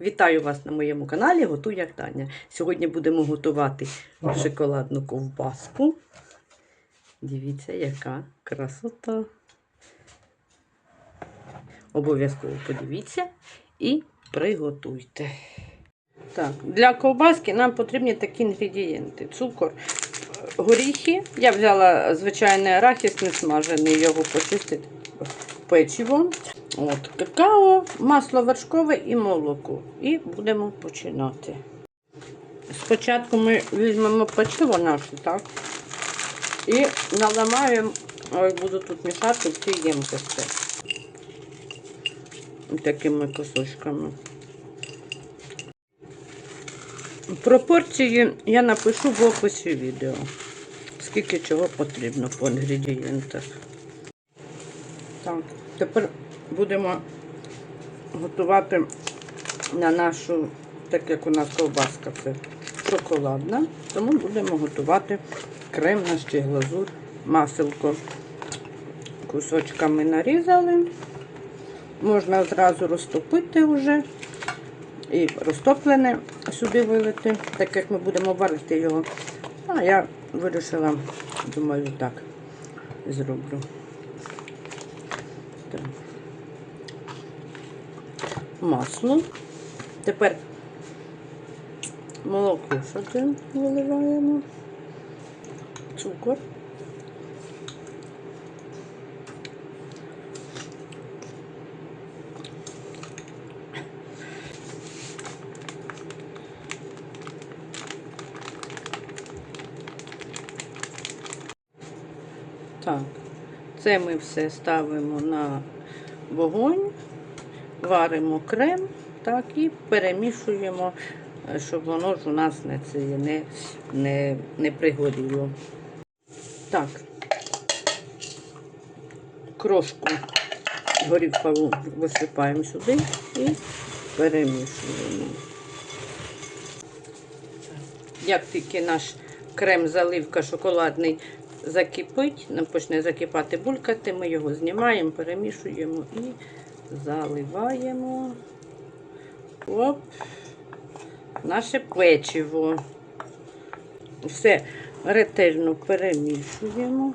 Вітаю вас на моєму каналі Готуй як Таня. Сьогодні будемо готувати шоколадну ковбаску. Дивіться, яка красота. Обов'язково подивіться і приготуйте. Так, для ковбаски нам потрібні такі інгредієнти: цукор, горіхи. Я взяла звичайний арахіс, не смажений, його почистити печиво. От, какао, масло вершкове і молоко. І будемо починати. Спочатку ми візьмемо печиво наше, так? І наламаємо, ой, буду тут мішати в цій ємкості. Такими кусочками. Пропорції я напишу в описі відео. Скільки чого потрібно по інгредієнтах. Так, тепер будемо готувати на нашу, так як у нас ковбаска це шоколадна, тому будемо готувати крем наш чи глазур, маселко. Кусочками нарізали. Можна одразу розтопити вже і розтоплене сюди вилити, так як ми будемо варити його. А я вирішила, думаю, так зроблю. Так. Масло. Тепер молоко сюди виливаємо, цукор. Так, це ми все ставимо на вогонь, варимо крем, так, і перемішуємо, е, щоб воно ж у нас не, не, не, не пригоріло. Так, крошку горівкову висипаємо сюди і перемішуємо. Як тільки наш крем заливка шоколадний закипить, почне закипати булькати, ми його знімаємо, перемішуємо і заливаємо Оп, наше печиво. Все ретельно перемішуємо.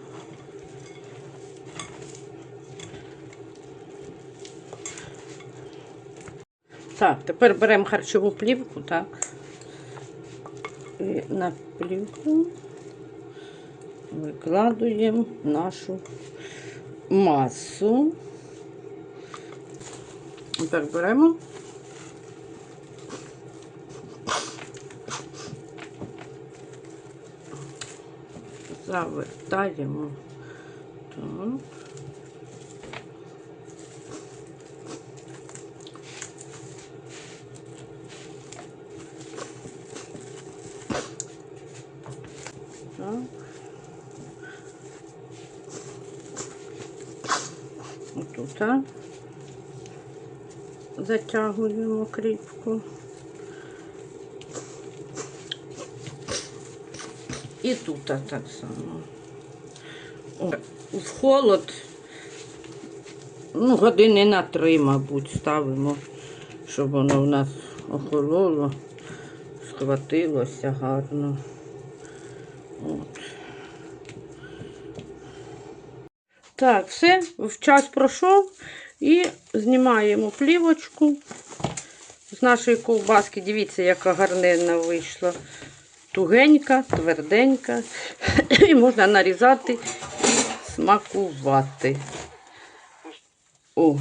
Так, тепер беремо харчову плівку, так. І на плівку викладуємо нашу масу. Так беремо. Завертаємо. Так. Так. Отут, а? Затягуємо кріпку. І тут так само. О, в холод, ну, години на три, мабуть, ставимо, щоб воно в нас охололо, схватилося гарно. От. Так, все, в час пройшов і знімаємо плівочку з нашої ковбаски. Дивіться, яка гарненна вийшла. Тугенька, тверденька. І можна нарізати і смакувати. О,